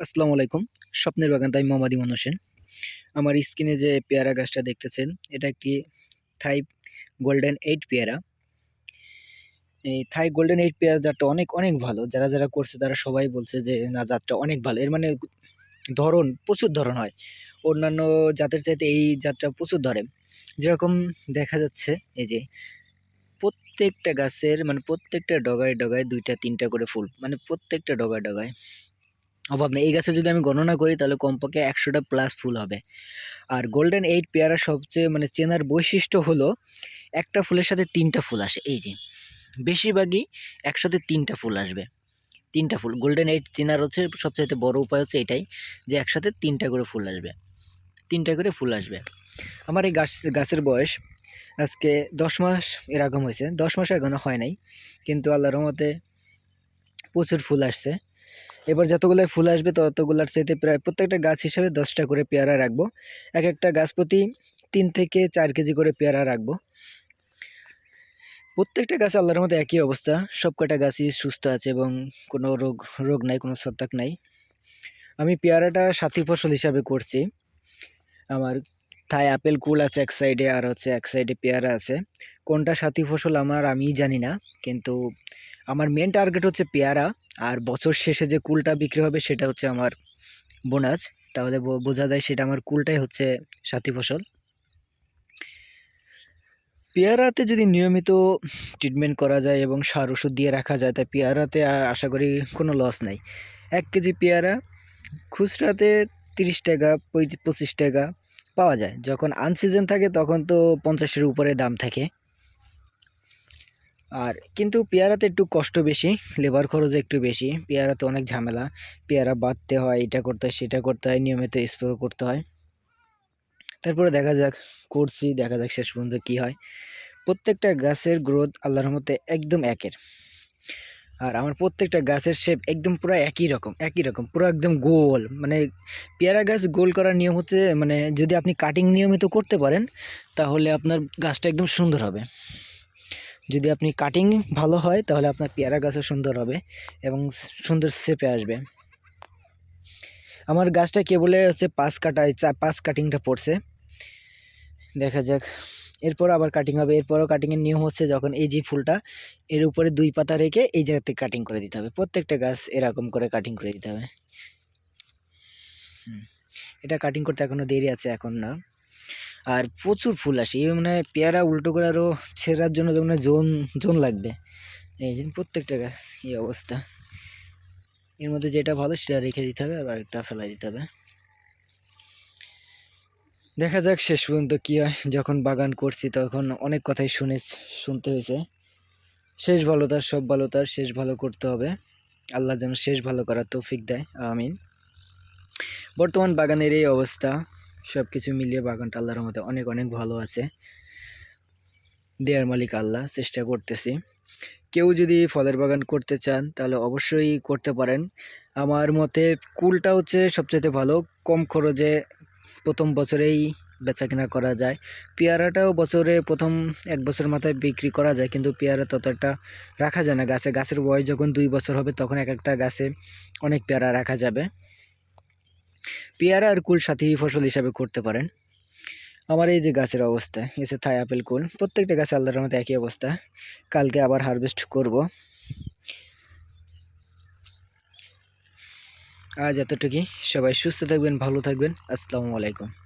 আসসালামু আলাইকুম। স্বপ্নের বাগান, তাই মোহাম্মদ ইমন হোসেন। আমার স্ক্রিনে যে পেয়ারা গাছটা দেখতেছেন, এটা একটি থাই গোল্ডেন এইট পেয়ারা। এই থাই গোল্ডেন এইট পেয়ারা জাতটা অনেক অনেক ভালো। যারা যারা করছে তারা সবাই বলছে যে, না, জাতটা অনেক ভালো। এর মানে ধরন প্রচুর ধরন হয়। অন্যান্য জাতের চাইতে এই জাতটা প্রচুর ধরে। যেরকম দেখা যাচ্ছে, এই যে প্রত্যেকটা গাছের মানে প্রত্যেকটা ডগায় ডগায় দুইটা, তিনটা করে ফুল মানে প্রত্যেকটা ডগায় ডগায় অভাব নেই এই গাছে যদি আমি গণনা করি, তাহলে কমপক্ষে একশোটা প্লাস ফুল হবে। আর গোল্ডেন এইট পেয়ারা সবচেয়ে মানে চেনার বৈশিষ্ট্য হলো, একটা ফুলের সাথে তিনটা ফুল আসে। এই যে, বেশিরভাগই একসাথে তিনটা ফুল আসবে। তিনটা ফুল গোল্ডেন এইট চেনার হচ্ছে সবচাইতে বড় উপায় হচ্ছে এটাই, যে একসাথে তিনটা করে ফুল আসবে। তিনটা করে ফুল আসবে। আমার এই গাছ, গাছের বয়স আজকে দশ মাস এরকম হয়েছে। দশ মাস এখনও হয় নাই, কিন্তু আল্লাহর রহমতে প্রচুর ফুল আসছে। এবার যতগুলো ফুল আসবে ততগুলার চাইতে প্রায় প্রত্যেকটা গাছ হিসাবে দশটা করে পেয়ারা রাখব। এক একটা গাছ প্রতি তিন থেকে চার কেজি করে পেয়ারা রাখব। প্রত্যেকটা গাছ আল্লাহর মতো একই অবস্থা। সব কটা গাছই সুস্থ আছে এবং কোনো রোগ রোগ নাই, কোনো সত্তাক নাই। আমি পেয়ারাটা সাথী ফসল হিসাবে করছি। আমার থাই আপেল কুল আছে এক সাইডে আর হচ্ছে এক সাইডে পেয়ারা আছে। কোনটা সাথী ফসল আমার আমিই জানি না, কিন্তু আমার মেন টার্গেট হচ্ছে পেয়ারা। আর বছর শেষে যে কুলটা বিক্রি হবে সেটা হচ্ছে আমার বোনাস। তাহলে বোঝা যায় সেটা আমার কুলটাই হচ্ছে সাথী ফসল। পেয়ারাতে যদি নিয়মিত ট্রিটমেন্ট করা যায় এবং সার ওষুধ দিয়ে রাখা যায়, তাই পেয়ারাতে আশা করি কোনো লস নাই। এক কেজি পেয়ারা খুচরাতে তিরিশ টাকা পঁচিশ টাকা পাওয়া যায়। যখন আনসিজন থাকে তখন তো পঞ্চাশের উপরে দাম থাকে। আর কিন্তু পেয়ারাতে একটু কষ্ট বেশি লেবার খরচ একটু বেশি। পেয়ারাতে অনেক ঝামেলা। পেয়ারা বাঁধতে হয়, এটা করতে হয়, সেটা করতে হয়, নিয়মিত স্প্রে করতে হয়। তারপরে দেখা যাক, করছি, দেখা যাক শেষ পর্যন্ত কী হয়। প্রত্যেকটা গাছের গ্রোথ আল্লাহর মতে একদম একের। আর আমার প্রত্যেকটা গাছের শেপ একদম পুরো একই রকম একই রকম, পুরো একদম গোল। মানে পেয়ারা গাছ গোল করার নিয়ম হচ্ছে মানে যদি আপনি কাটিং নিয়মিত করতে পারেন, তাহলে আপনার গাছটা একদম সুন্দর হবে। যদি আপনি কাটিং ভালো হয়, তাহলে আপনার পেয়ারা গাছও সুন্দর হবে এবং সুন্দর শেপে আসবে। আমার গাছটা কেবলে হচ্ছে পাঁচ কাটায় চা পাঁচ কাটিংটা পড়ছে। দেখা যাক। এরপর আবার কাটিং হবে। এরপরও কাটিংয়ের নিয়ম হচ্ছে যখন এই যে ফুলটা, এর উপরে দুই পাতা রেখে এই জায়গাতে কাটিং করে দিতে হবে। প্রত্যেকটা গাছ এরকম করে কাটিং করে দিতে হবে। এটা কাটিং করতে এখনও দেরি আছে, এখন না। আর প্রচুর ফুল আসে। এই মানে পেয়ারা উল্টো করে আরও ছেঁড়ার জন্য তো মানে জোন জোন লাগবে। এই যে প্রত্যেকটা গাছ এই অবস্থা। এর মধ্যে যেটা ভালো সেটা রেখে দিতে হবে আর আরেকটা ফেলাই দিতে হবে। দেখা যাক শেষ পর্যন্ত কী হয়। যখন বাগান করছি তখন অনেক কথাই শুনে, শুনতে হয়েছে। শেষ ভালো তার, সব ভালো তার, শেষ ভালো করতে হবে। আল্লাহ যেন শেষ ভালো করার তৌফিক দেয়। আমিন। বর্তমান বাগানের এই অবস্থা। সব কিছু মিলিয়ে বাগানটা আল্লাহর মধ্যে অনেক অনেক ভালো আছে। দেয়ার মালিক আল্লাহ, চেষ্টা করতেছি। কেউ যদি ফলের বাগান করতে চান, তাহলে অবশ্যই করতে পারেন। আমার মতে কুলটা হচ্ছে সবচেয়ে ভালো। কম খরচে প্রথম বছরেই বেচা কেনা করা যায়। পেয়ারাটাও বছরে প্রথম এক বছর মাথায় বিক্রি করা যায়, কিন্তু পেয়ারা ততটা রাখা যায় না। গাছে, গাছের বয়স যখন দুই বছর হবে, তখন এক একটা গাছে অনেক পেয়ারা রাখা যাবে। পেয়ারা আর কুল সাথী ফসল হিসাবে করতে পারেন। আমার এই যে গাছের অবস্থা এসে থাই আপেল কুল, প্রত্যেকটা গাছে আল্লাহর মতো একই অবস্থা। কালকে আবার হারভেস্ট করব। আজ এতটুকুই। সবাই সুস্থ থাকবেন, ভালো থাকবেন। আসসালামু আলাইকুম।